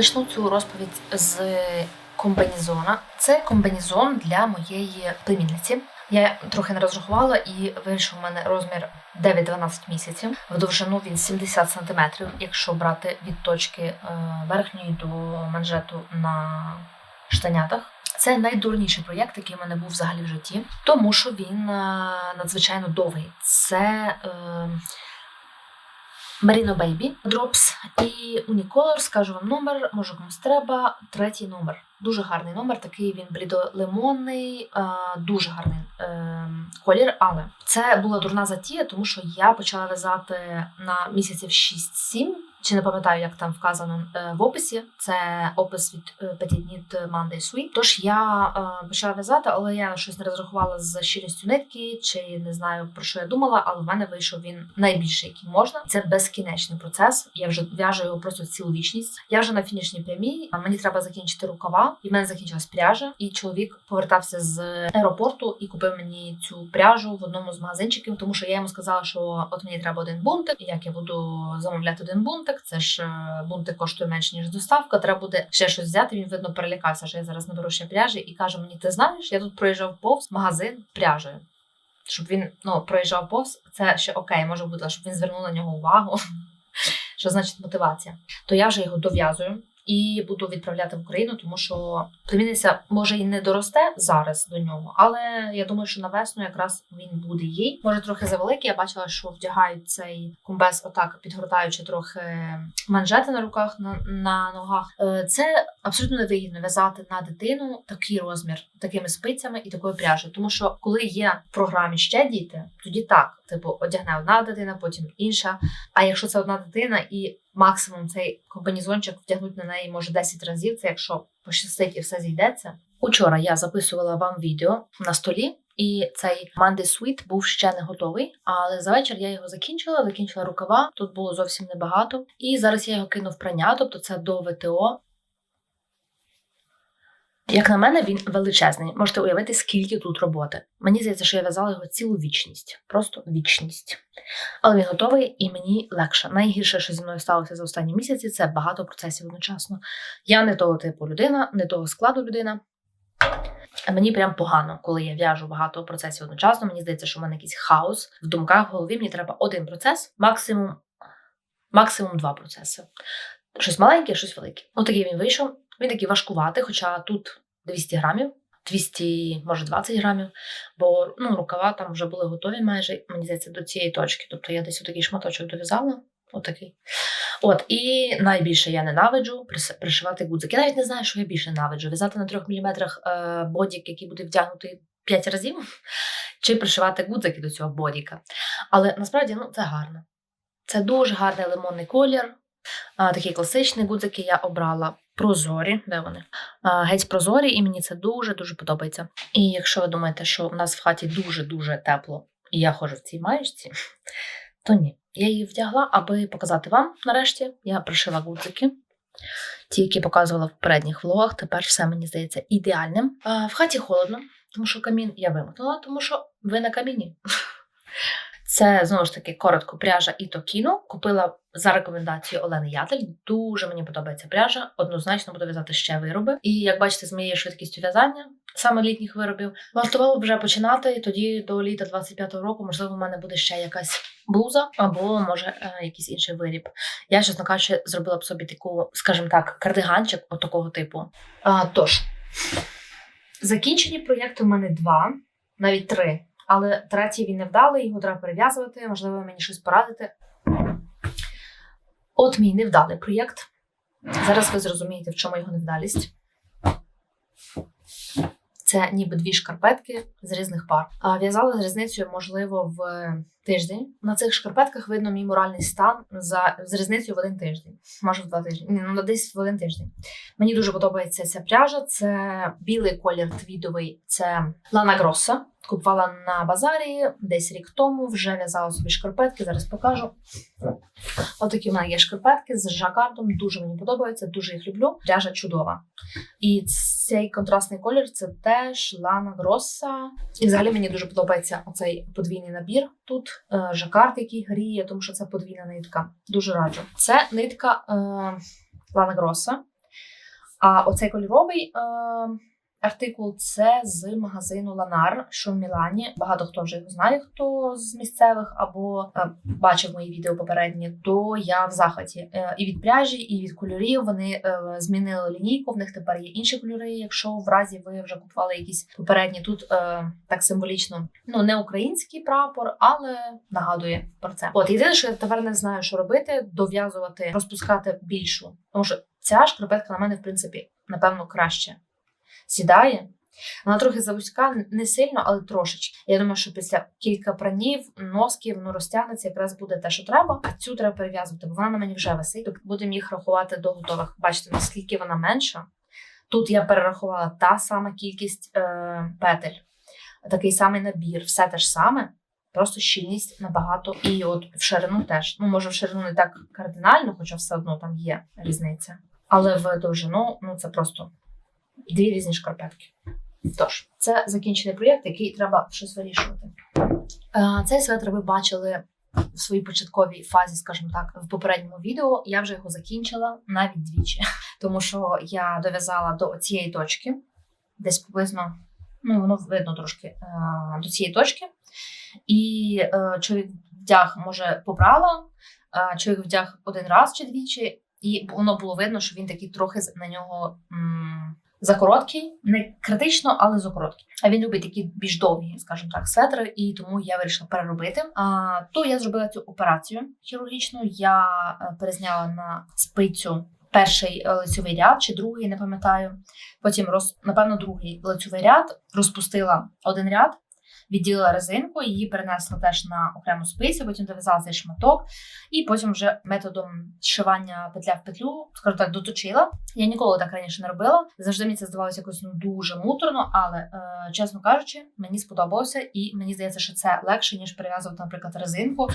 Почну цю розповідь з комбінезона. Це комбінезон для моєї племінниці. Я трохи не розрахувала і вийшов у мене розмір 9-12 місяців. В довжину він 70 см, якщо брати від точки е, верхньої до манжету на штанятах. Це найдурніший проєкт, який в мене був взагалі в житті, тому що він е, надзвичайно довгий. Це е, Merino Baby Drops і Unicolor, скажу вам номер, може комусь треба. Третій номер. Дуже гарний номер, такий він блідолимонний, е, дуже гарний е, колір. Але це була дурна затія, тому що я почала в'язати на місяців 6-7. Чи не пам'ятаю, як там вказано е, в описі. Це опис від Knit Monday Sweet. Тож я е, почала в'язати, але я щось не розрахувала з щирістю нитки, чи не знаю про що я думала, але в мене вийшов він найбільший, який можна. Це безкінечний процес. Я вже в'яжу його просто цілу вічність. Я вже на фінішній прямій. Мені треба закінчити рукава, і в мене закінчилась пряжа. І чоловік повертався з аеропорту і купив мені цю пряжу в одному з магазинчиків, тому що я йому сказала, що от мені треба один бунтик, і як я буду замовляти один бунтик, це ж е, бунтик коштує менше ніж доставка. Треба буде ще щось взяти. Він видно перелякався, що я зараз наберу ще пряжі, і каже мені: ти знаєш, я тут проїжджав повз магазин пряжею. Щоб він ну проїжджав повз, це ще окей, може бути, щоб він звернув на нього увагу. Що значить мотивація? То я вже його дов'язую і буду відправляти в Україну, тому що племінниця може і не доросте зараз до нього, але я думаю, що на весну якраз він буде їй. Може трохи завеликий. Я бачила, що вдягають цей кумбез, отак підгортаючи трохи манжети на руках, на, на ногах. Е, Це абсолютно невигідно в'язати на дитину такий розмір, такими спицями і такою пряжею. Тому що коли є в програмі ще діти, тоді так, типу, одягне одна дитина, потім інша. А якщо це одна дитина і максимум цей комбінезончик втягнути на неї може 10 разів, це якщо пощастить і все зійдеться. Учора я записувала вам відео на столі, і цей Monday Sweet був ще не готовий. Але за вечір я його закінчила, закінчила рукава. Тут було зовсім небагато. І зараз я його кину в прання, тобто це до ВТО. Як на мене, він величезний. Можете уявити, скільки тут роботи. Мені здається, що я в'язала його цілу вічність. Просто вічність. Але він готовий і мені легше. Найгірше, що зі мною сталося за останні місяці, це багато процесів одночасно. Я не того типу людина, не того складу людина. А мені прям погано, коли я в'яжу багато процесів одночасно. Мені здається, що в мене якийсь хаос в думках в голові. Мені треба один процес, максимум, максимум два процеси. Щось маленьке, щось велике. Отакий він вийшов. Він такий важкуватий, хоча тут 200 грамів, 200, може 20 грамів, бо ну, рукава там вже були готові майже, мені здається, до цієї точки. Тобто я десь отакий шматочок дов'язала. Отакий. От, і найбільше я ненавиджу пришивати гудзик. Я навіть не знаю, що я більше ненавиджу. В'язати на 3 мм е, бодік, який буде вдягнутий 5 разів, чи пришивати гудзики до цього бодіка. Але насправді ну, це гарно. Це дуже гарний лимонний колір. А, Такі класичні гудзики я обрала прозорі. Де вони? Геть прозорі, і мені це дуже-дуже подобається. І якщо ви думаєте, що в нас в хаті дуже-дуже тепло, і я ходжу в цій маєчці, то ні. Я її вдягла, аби показати вам нарешті. Я пришила гудзики. Ті, які показувала в попередніх влогах, тепер все мені здається ідеальним. А, в хаті холодно, тому що камін я вимкнула, тому що ви на каміні. Це знову ж таки коротко пряжа і токіно. Купила за рекомендацією Олени Ятель. Дуже мені подобається пряжа. Однозначно буду в'язати ще вироби. І як бачите, з моєю швидкістю в'язання, саме літніх виробів, вартувало б вже починати. Тоді до літа 25-го року, можливо, в мене буде ще якась блуза або може е, якийсь інший виріб. Я, чесно кажучи, зробила б собі таку, скажімо так, кардиганчик от такого типу. А, тож, закінчені проєкти у мене два, навіть три. Але третій він не вдалий, його треба перев'язувати, можливо, мені щось порадите. От мій невдалий проєкт. Зараз ви зрозумієте, в чому його невдалість. Це ніби дві шкарпетки з різних пар. А в'язала з різницею, можливо, в тиждень. На цих шкарпетках видно мій моральний стан за з різницею в один тиждень. Може, в два тижні. Ні, ну десь в один тиждень. Мені дуже подобається ця пряжа. Це білий колір твідовий. Це Лана Гроса. Купувала на базарі десь рік тому. Вже в'язала собі шкарпетки. Зараз покажу. Отакі в мене є шкарпетки з жакардом. Дуже мені подобається, дуже їх люблю. Пряжа чудова. І цей контрастний колір це теж Лана Гроса. І взагалі мені дуже подобається оцей подвійний набір. Тут е, жакард, який гріє, тому що це подвійна нитка. Дуже раджу. Це нитка е, Лана Гроса. А оцей кольоровий е, артикул це з магазину Ланар, що в Мілані. Багато хто вже його знає, хто з місцевих або е, бачив мої відео попередні. То я в захваті е, і від пряжі, і від кольорів. Вони е, змінили лінійку. В них тепер є інші кольори. Якщо в разі ви вже купували якісь попередні, тут е, так символічно, ну не український прапор, але нагадує про це. От єдине, що я тепер не знаю, що робити, дов'язувати, розпускати більшу, тому що ця шкарпетка на мене, в принципі, напевно, краще сідає. Вона трохи завузька, не сильно, але трошечки. Я думаю, що після кілька пранів, носків, ну розтягнеться, якраз буде те, що треба. А цю треба перев'язувати, бо вона на мені вже висить. Тобто будемо їх рахувати до готових. Бачите, наскільки вона менша. Тут я перерахувала та сама кількість е, петель, такий самий набір, все те ж саме. Просто щільність набагато. І от в ширину теж. Ну, може, в ширину не так кардинально, хоча все одно там є різниця. Але в довжину ну це просто дві різні шкарпетки. Тож, це закінчений проєкт, який треба щось вирішувати. Е, Цей светр ви бачили в своїй початковій фазі, скажімо так, в попередньому відео. Я вже його закінчила навіть двічі, тому що я дов'язала до цієї точки, десь приблизно, ну воно видно трошки е, до цієї точки. І е, чоловік вдяг, може, побрала, чоловік вдяг один раз чи двічі, і воно було видно, що він такий трохи на нього. М- Закороткий, не критично, але закороткий. А він любить такі більш довгі, скажімо так, светри, і тому я вирішила переробити. А то я зробила цю операцію хірургічну. Я е, перезняла на спицю перший е, лицьовий ряд чи другий, не пам'ятаю. Потім роз, напевно, другий лицьовий ряд, розпустила один ряд, відділила резинку, її перенесла теж на окрему спицю, потім дов'язала цей шматок, і потім вже методом зшивання петля в петлю, скажу так, доточила. Я ніколи так раніше не робила. Завжди мені це здавалося якось ну дуже муторно, але е, чесно кажучи, мені сподобалося, і мені здається, що це легше ніж перев'язувати, наприклад, резинку.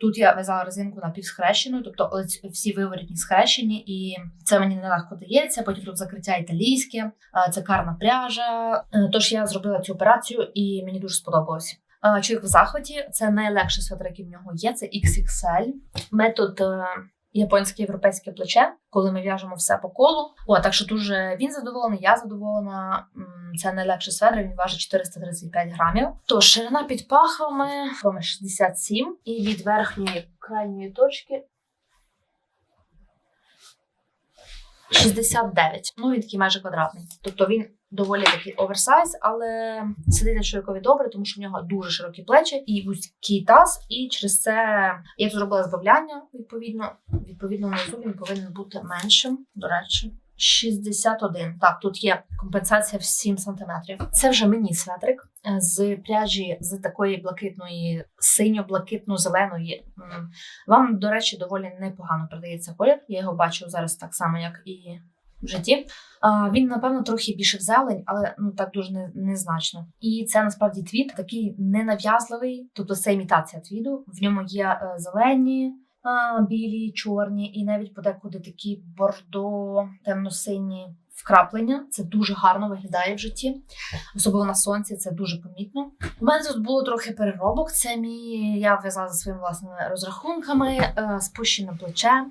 Тут я в'язала резинку напівсхрещеною, тобто всі виворітні схрещені, і це мені нелегко дається. Потім тут закриття італійське, це карна пряжа. Е, Тож я зробила цю операцію, і мені дуже сподобалось. Чоловік в захваті це найлегший свитер, який в нього є. Це XXL. Метод е, японське європейське плече, коли ми в'яжемо все по колу. О, так що дуже він задоволений, я задоволена. Це найлегший сведер, він важить 435 грамів. То ширина під пахвами 67 і від верхньої крайньої точки 69. Ну, він такий майже квадратний. Тобто він доволі такий оверсайз, але сидить на чоловікові добре, тому що в нього дуже широкі плечі і вузький таз. І через це я зробила збавляння, відповідно. Відповідно, внизу він повинен бути меншим, до речі. 61. Так, тут є компенсація в 7 см. Це вже мені светрик е, з пряжі з такої блакитної, синьо-блакитно-зеленої. Вам, до речі, доволі непогано передається колір. Я його бачу зараз так само, як і в житті. Він, напевно, трохи більше в зелень, але ну так дуже незначно. І це насправді твіт такий ненав'язливий, тобто це імітація твіду. В ньому є е, зелені. Білі, чорні, і навіть подекуди такі бордо, темно-сині вкраплення. Це дуже гарно виглядає в житті, особливо на сонці. Це дуже помітно. У мене тут було трохи переробок. Це мій я в'язала за своїми власними розрахунками, е, спущене плече.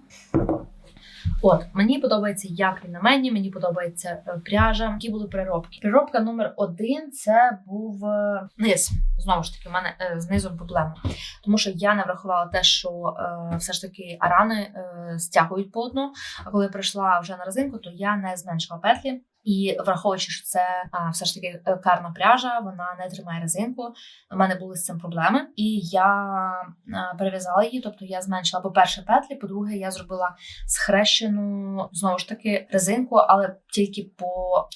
От мені подобається, як він на мені, мені подобається е, пряжа. Які були переробки. Переробка номер один це був е, низ. Знову ж таки, у мене е, з проблема, тому що я не врахувала те, що е, все ж таки арани е, стягують по одну. А коли прийшла вже на резинку, то я не зменшила петлі. І враховуючи, що це а, все ж таки е, карна пряжа, вона не тримає резинку. У мене були з цим проблеми, і я а, перев'язала її. Тобто я зменшила, по-перше, петлі, по-друге, я зробила схрещену знову ж таки резинку, але тільки по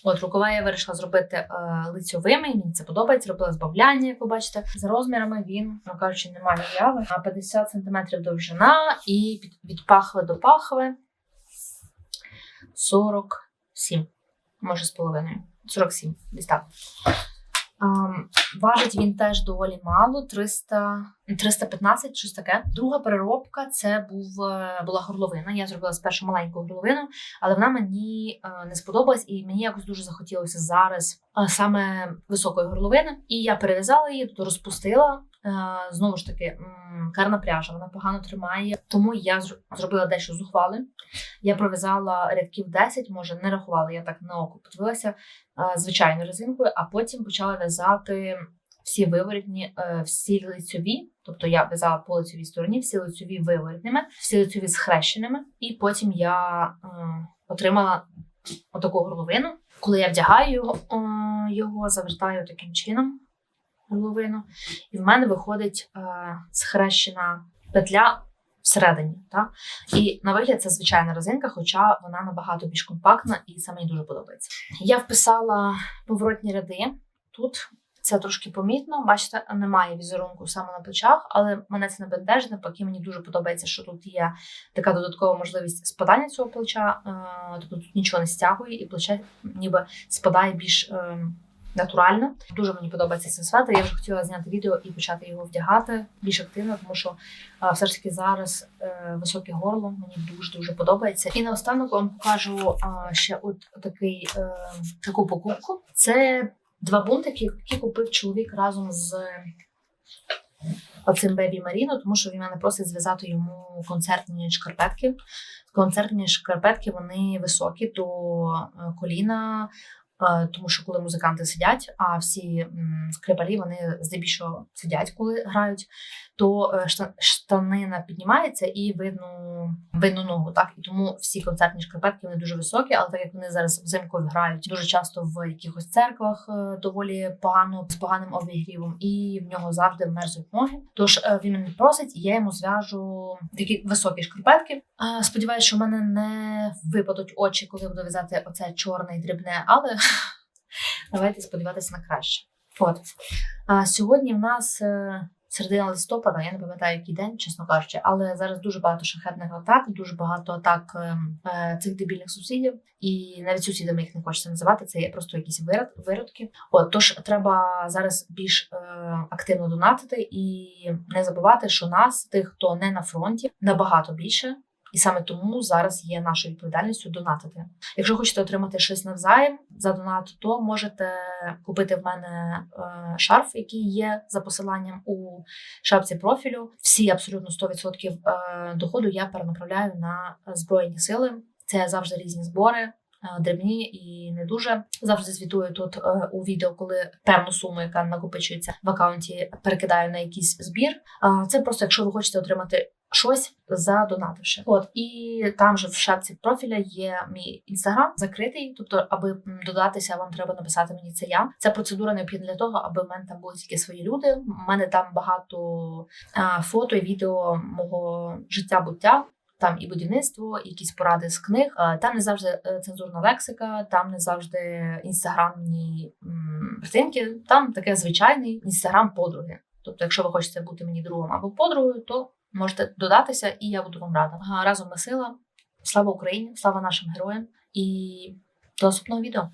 от рукава я вирішила зробити е, лицьовими. Мені це подобається. Робила збавляння, як ви бачите. За розмірами він, ну кажучи, немає яви. А 50 см довжина і від, від пахви до пахви 47 може з половиною. 47, десь так. Ем, важить він теж доволі мало, 300, 315, щось таке. Друга переробка це був, е, була горловина. Я зробила спершу маленьку горловину, але вона мені е, не сподобалась, і мені якось дуже захотілося зараз е, саме високої горловини. І я перев'язала її, розпустила Знову ж таки, карна пряжа, вона погано тримає. Тому я зробила дещо зухвали. Я пров'язала рядків 10, може не рахувала, я так на око подивилася е, звичайною резинкою, а потім почала в'язати всі виворітні, е, всі лицьові. Тобто я в'язала по лицьовій стороні, всі лицьові виворітними, всі лицьові схрещеними, і потім я е, отримала отаку горловину. Коли я вдягаю е, його завертаю таким чином горловину, і в мене виходить е, схрещена петля всередині. Так? І на вигляд це звичайна резинка, хоча вона набагато більш компактна і це мені дуже подобається. Я вписала поворотні ряди тут. Це трошки помітно. Бачите, немає візерунку саме на плечах, але мене це не бентежить. Навпаки, мені дуже подобається, що тут є така додаткова можливість спадання цього плеча. Е, Тобто тут нічого не стягує, і плече ніби спадає більш е, натурально. Дуже мені подобається цей светр. Я вже хотіла зняти відео і почати його вдягати більш активно, тому що все ж таки зараз е, високе горло мені дуже дуже подобається. І наостанок вам покажу ще от такий е, таку покупку. Це два бунтики, які купив чоловік разом з оцим Бебі Маріно, тому що він мене просить зв'язати йому концертні шкарпетки. Концертні шкарпетки вони високі до е, коліна. Е, Тому що коли музиканти сидять, а всі скрипалі вони здебільшого сидять, коли грають, то е, штанина піднімається і видно, видно ногу. Так і тому всі концертні шкарпетки вони дуже високі, але так як вони зараз взимку грають дуже часто в якихось церквах е, доволі погано з поганим обігрівом, і в нього завжди мерзнуть ноги. Тож е, він мене просить, я йому зв'яжу такі високі шкарпетки. Сподіваюсь, що в мене не випадуть очі, коли буду в'язати оце чорне і дрібне, але давайте сподіватися на краще. От а сьогодні в нас середина листопада, я не пам'ятаю який день, чесно кажучи, але зараз дуже багато шахетних атак, дуже багато атак ем, е, цих дебільних сусідів, і навіть сусідами їх не хочеться називати. Це є просто якісь вирод, виродки. От тож треба зараз більш е, активно донатити і не забувати, що нас, тих, хто не на фронті, набагато більше. І саме тому зараз є нашою відповідальністю донатити. Якщо хочете отримати щось навзаєм за донат, то можете купити в мене е, шарф, який є за посиланням у шапці профілю. Всі абсолютно 100% е, доходу я перенаправляю на збройні сили. Це завжди різні збори. е, Дрібні і не дуже завжди звітую тут е, у відео, коли певну суму, яка накопичується в аккаунті, перекидаю на якийсь збір. А це просто, якщо ви хочете отримати щось задонативши. От і там же в шапці профіля є мій інстаграм закритий. Тобто, аби додатися, вам треба написати мені це я. Ця процедура необхідна для того, аби в мене там були тільки свої люди. У мене там багато а, фото і відео мого життя буття. Там і будівництво, і якісь поради з книг. Там не завжди е, цензурна лексика, там не завжди інстаграмні картинки. Там таке звичайний інстаграм подруги. Тобто, якщо ви хочете бути мені другом або подругою, то можете додатися, і я буду вам рада. Разом ми сила. Слава Україні, слава нашим героям і до наступного відео.